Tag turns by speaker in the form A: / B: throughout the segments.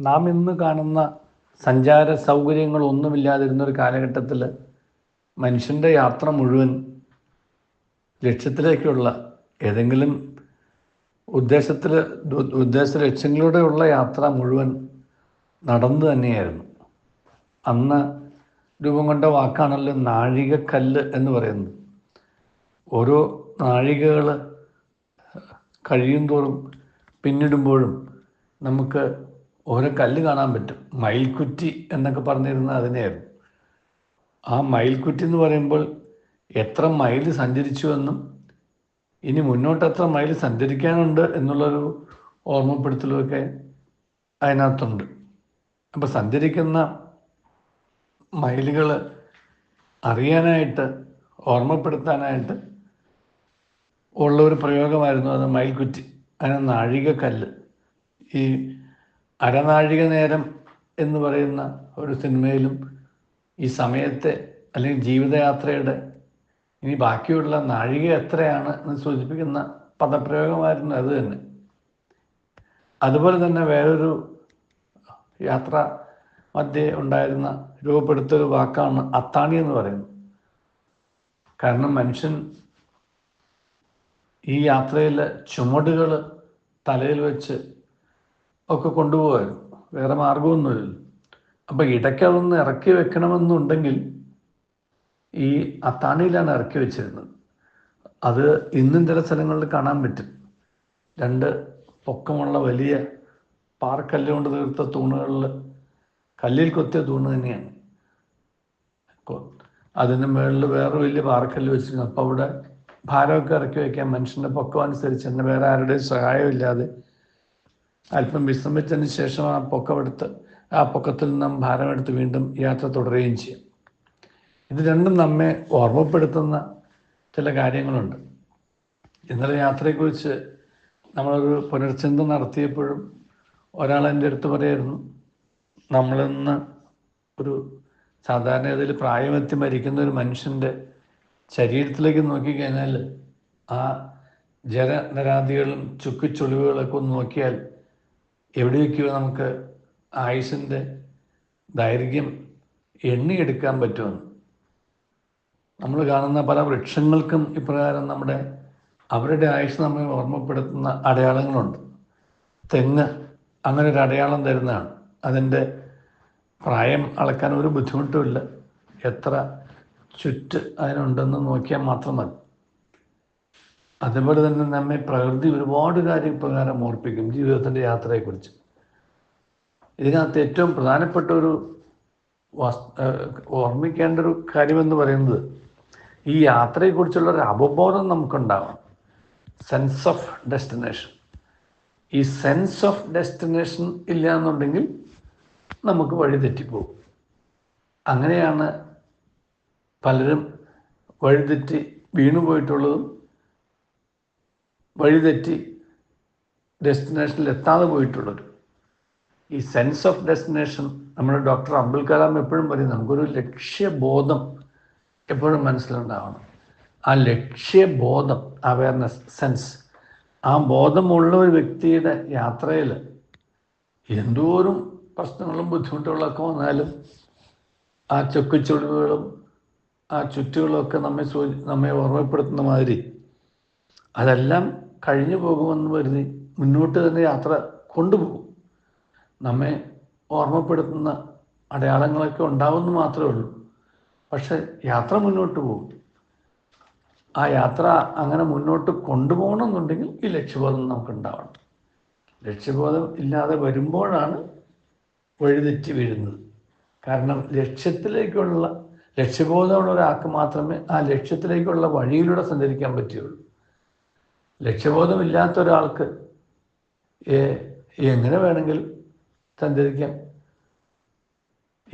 A: നാം ഇന്ന് കാണുന്ന സഞ്ചാര സൗകര്യങ്ങളൊന്നുമില്ലാതിരുന്ന ഒരു കാലഘട്ടത്തിൽ മനുഷ്യന്റെ യാത്ര മുഴുവൻ ലക്ഷ്യത്തിലേക്കുള്ള ഏതെങ്കിലും ഉദ്ദേശത്തിൽ ഉദ്ദേശ ലക്ഷ്യങ്ങളിലൂടെയുള്ള യാത്ര മുഴുവൻ നടന്നു തന്നെയായിരുന്നു. അന്ന് രൂപം കൊണ്ട വാക്കാണല്ലോ നാഴികക്കല്ല് എന്ന് പറയുന്നത്. ഓരോ നാഴികകൾ കഴിയും തോറും പിന്നിടുമ്പോഴും നമുക്ക് ഓരോ കല്ല് കാണാൻ പറ്റും. മയിൽക്കുറ്റി എന്നൊക്കെ പറഞ്ഞിരുന്ന അതിനെയായിരുന്നു. ആ മയിൽക്കുറ്റി എന്ന് പറയുമ്പോൾ എത്ര മൈൽ സഞ്ചരിച്ചുവെന്നും ഇനി മുന്നോട്ട് എത്ര മൈൽ സഞ്ചരിക്കാനുണ്ട് എന്നുള്ളൊരു ഓർമ്മപ്പെടുത്തലുമൊക്കെ അതിനകത്തുണ്ട്. അപ്പോൾ സഞ്ചരിക്കുന്ന മൈലുകൾ അറിയാനായിട്ട് ഓർമ്മപ്പെടുത്താനായിട്ട് ഉള്ള ഒരു പ്രയോഗമായിരുന്നു അത് മയിൽക്കുറ്റി. അതിന് നാഴികക്കല്ല്. ഈ അരനാഴിക നേരം എന്ന് പറയുന്ന ഒരു സിനിമയിലും ഈ സമയത്തെ അല്ലെങ്കിൽ ജീവിതയാത്രയുടെ ഇനി ബാക്കിയുള്ള നാഴിക എത്രയാണ് എന്ന് സൂചിപ്പിക്കുന്ന പദപ്രയോഗമായിരുന്നു അത് തന്നെ. അതുപോലെ തന്നെ വേറൊരു യാത്ര മധ്യേ ഉണ്ടായിരുന്ന രൂപപ്പെടുത്തൊരു വാക്കാണ് അത്താണി എന്ന് പറയുന്നത്. കാരണം മനുഷ്യൻ ഈ യാത്രയിലെ ചുമടുകൾ തലയിൽ വെച്ച് ഒക്കെ കൊണ്ടുപോകാൻ. വേറെ മാർഗമൊന്നുമില്ല അപ്പം ഇടയ്ക്ക് അതൊന്ന് ഇറക്കി വെക്കണമെന്നുണ്ടെങ്കിൽ ഈ അത്താണിയിലാണ് ഇറക്കി വെച്ചിരുന്നത്. അത് ഇന്നും ചില സ്ഥലങ്ങളിൽ കാണാൻ പറ്റും. രണ്ട് പൊക്കമുള്ള വലിയ പാറക്കല്ല് കൊണ്ട് തീർത്ത തൂണുകളിൽ കല്ലിൽ കൊത്തിയ തൂണ് തന്നെയാണ്. അതിന് മുകളിൽ വേറെ വലിയ പാറക്കല്ല് വെച്ചിരുന്നു. അപ്പോൾ അവിടെ ഭാരമൊക്കെ ഇറക്കി വെക്കാൻ മനുഷ്യന്റെ പൊക്കം അനുസരിച്ച് തന്നെ വേറെ ആരുടെയും സഹായമില്ലാതെ അല്പം വിശ്രമിച്ചതിന് ശേഷം ആ പൊക്കമെടുത്ത് ആ പൊക്കത്തിൽ നിന്നും ഭാരമെടുത്ത് വീണ്ടും യാത്ര തുടരുകയും ചെയ്യും. ഇത് രണ്ടും നമ്മെ ഓർമ്മപ്പെടുത്തുന്ന ചില കാര്യങ്ങളുണ്ട്. ഇന്നലെ യാത്രയെക്കുറിച്ച് നമ്മളൊരു പുനർചിന്ത നടത്തിയപ്പോഴും ഒരാൾ എന്റെ അടുത്ത് പറയായിരുന്നു നമ്മളിന്ന് ഒരു സാധാരണ ഇതിൽ പ്രായമെത്തി മരിക്കുന്ന ഒരു മനുഷ്യന്റെ ശരീരത്തിലേക്ക് നോക്കിക്കഴിഞ്ഞാൽ ആ ജലനരാതികളും ചുക്കിച്ചൊളിവുകളൊക്കെ ഒന്ന് നോക്കിയാൽ എവിടെയൊക്കെയോ നമുക്ക് ആയുസിന്റെ ദൈർഘ്യം എണ്ണിയെടുക്കാൻ പറ്റുമെന്ന്. നമ്മൾ കാണുന്ന പല വൃക്ഷങ്ങൾക്കും ഇപ്രകാരം നമ്മുടെ അവരുടെ ആയുസ് നമ്മെ ഓർമ്മപ്പെടുത്തുന്ന അടയാളങ്ങളുണ്ട്. തെങ്ങ് അങ്ങനെ ഒരു അടയാളം തരുന്നതാണ്. അതിന്റെ പ്രായം അളക്കാൻ ഒരു ബുദ്ധിമുട്ടുമില്ല. എത്ര ചുറ്റ് അതിനുണ്ടെന്ന് നോക്കിയാൽ മാത്രം മതി. അതുപോലെ തന്നെ നമ്മെ പ്രകൃതി ഒരുപാട് കാര്യം പ്രകാരം ഓർപ്പിക്കും ജീവിതത്തിന്റെ യാത്രയെക്കുറിച്ച്. ഇതിനകത്ത് ഏറ്റവും പ്രധാനപ്പെട്ട ഒരു ഓർമ്മിക്കേണ്ട ഒരു കാര്യമെന്ന് പറയുന്നത് ഈ യാത്രയെക്കുറിച്ചുള്ള ഒരു അവബോധം നമുക്കുണ്ടാവണം. സെൻസ് ഓഫ് ഡെസ്റ്റിനേഷൻ ഈ സെൻസ് ഓഫ് ഡെസ്റ്റിനേഷൻ ഇല്ല എന്നുണ്ടെങ്കിൽ നമുക്ക് വഴി തെറ്റിപ്പോകും. അങ്ങനെയാണ് പലരും വഴിതെറ്റി വീണുപോയിട്ടുള്ളതും വഴിതെറ്റി ഡെസ്റ്റിനേഷനിൽ എത്താതെ പോയിട്ടുള്ളൊരു ഈ സെൻസ് ഓഫ് ഡെസ്റ്റിനേഷൻ നമ്മുടെ ഡോക്ടർ അബ്ദുൽ കലാം എപ്പോഴും പറയും നമുക്കൊരു ലക്ഷ്യബോധം എപ്പോഴും മനസ്സിലുണ്ടാവണം. ആ ലക്ഷ്യബോധം അവയർനെസ് സെൻസ് ആ ബോധമുള്ള ഒരു വ്യക്തിയുടെ യാത്രയിൽ എന്തോരം പ്രശ്നങ്ങളും ബുദ്ധിമുട്ടുകളൊക്കെ വന്നാലും ആ ചൊക്കുചൊളിവുകളും ആ ചുറ്റുകളൊക്കെ നമ്മെ സൂ നമ്മെ ഓർമ്മപ്പെടുത്തുന്ന മാതിരി അതെല്ലാം കഴിഞ്ഞു പോകുമെന്ന് കരുതി മുന്നോട്ട് തന്നെ യാത്ര കൊണ്ടുപോകും. നമ്മെ ഓർമ്മപ്പെടുത്തുന്ന അടയാളങ്ങളൊക്കെ ഉണ്ടാവുമെന്ന് മാത്രമേ ഉള്ളൂ. പക്ഷെ യാത്ര മുന്നോട്ട് പോകും. ആ യാത്ര അങ്ങനെ മുന്നോട്ട് കൊണ്ടുപോകണമെന്നുണ്ടെങ്കിൽ ഈ ലക്ഷ്യബോധം നമുക്ക് ഉണ്ടാവണം ലക്ഷ്യബോധം ഇല്ലാതെ വരുമ്പോഴാണ് വഴിതെറ്റി വീഴുന്നത്. കാരണം ലക്ഷ്യത്തിലേക്കുള്ള ലക്ഷ്യബോധമുള്ള ഒരാൾക്ക് മാത്രമേ ആ ലക്ഷ്യത്തിലേക്കുള്ള വഴിയിലൂടെ സഞ്ചരിക്കാൻ പറ്റുകയുള്ളൂ. ലക്ഷ്യബോധമില്ലാത്ത ഒരാൾക്ക് എങ്ങനെ വേണമെങ്കിൽ സഞ്ചരിക്കാം?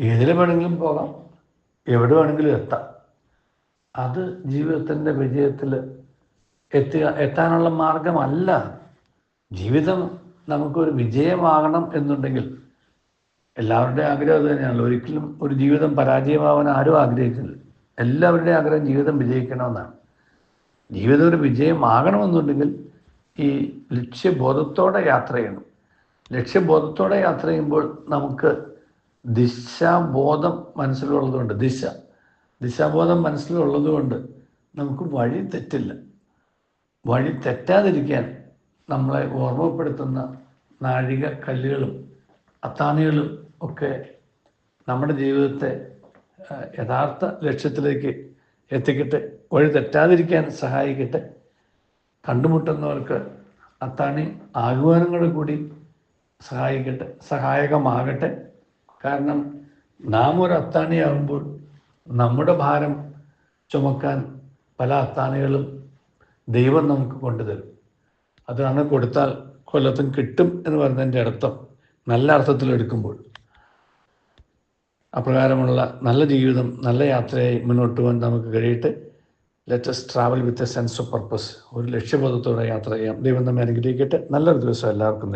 A: ഏതിൽ വേണമെങ്കിലും പോകാം. എവിടെ വേണമെങ്കിലും എത്താം. അത് ജീവിതത്തിന്റെ വിജയത്തിൽ എത്തുക എത്താനുള്ള മാർഗമല്ല. ജീവിതം നമുക്കൊരു വിജയമാകണം എന്നുണ്ടെങ്കിൽ എല്ലാവരുടെയും ആഗ്രഹം അത് തന്നെയാണല്ലോ. ഒരിക്കലും ഒരു ജീവിതം പരാജയമാവാൻ ആരും ആഗ്രഹിക്കുന്നില്ല. എല്ലാവരുടെയും ആഗ്രഹം ജീവിതം വിജയിക്കണമെന്നാണ്. ജീവിതം ഒരു വിജയമാകണമെന്നുണ്ടെങ്കിൽ ഈ ലക്ഷ്യബോധത്തോടെ യാത്ര ചെയ്യണം. ലക്ഷ്യബോധത്തോടെ യാത്ര ചെയ്യുമ്പോൾ നമുക്ക് ദിശാബോധം മനസ്സിലുള്ളതുകൊണ്ട് ദിശ ദിശാബോധം മനസ്സിലുള്ളതുകൊണ്ട് നമുക്ക് വഴി തെറ്റില്ല. വഴി തെറ്റാതിരിക്കാൻ നമ്മളെ ഓർമ്മപ്പെടുത്തുന്ന നാഴിക കല്ലുകളും അത്താണികളും ഒക്കെ നമ്മുടെ ജീവിതത്തെ യഥാർത്ഥ ലക്ഷ്യത്തിലേക്ക് എത്തിക്കട്ടെ. വഴി തെറ്റാതിരിക്കാൻ സഹായിക്കട്ടെ. കണ്ടുമുട്ടുന്നവർക്ക് അത്താണി ആഹ്വാനങ്ങൾ കൂടി സഹായിക്കട്ടെ സഹായകമാകട്ടെ. കാരണം നാം ഒരു അത്താണിയാകുമ്പോൾ നമ്മുടെ ഭാരം ചുമക്കാൻ പല അത്താണികളും ദൈവം നമുക്ക് കൊണ്ടുതരും. അതാണ് കൊടുത്താൽ കൊല്ലത്തും കിട്ടും എന്ന് പറയുന്നതിന്റെ അർത്ഥം നല്ല അർത്ഥത്തിൽ എടുക്കുമ്പോൾ. അപ്രകാരമുള്ള നല്ല ജീവിതം നല്ല യാത്രയായി മുന്നോട്ട് പോകാൻ നമുക്ക് കഴിയട്ടെ. Let's travel with a sense of purpose ഒരു ലക്ഷ്യബോധത്തോടെ യാത്ര ചെയ്യാം. ദൈവം നമ്മെ അനുഗ്രഹിക്കട്ടെ. നല്ലൊരു ദിവസം എല്ലാവർക്കും നേരം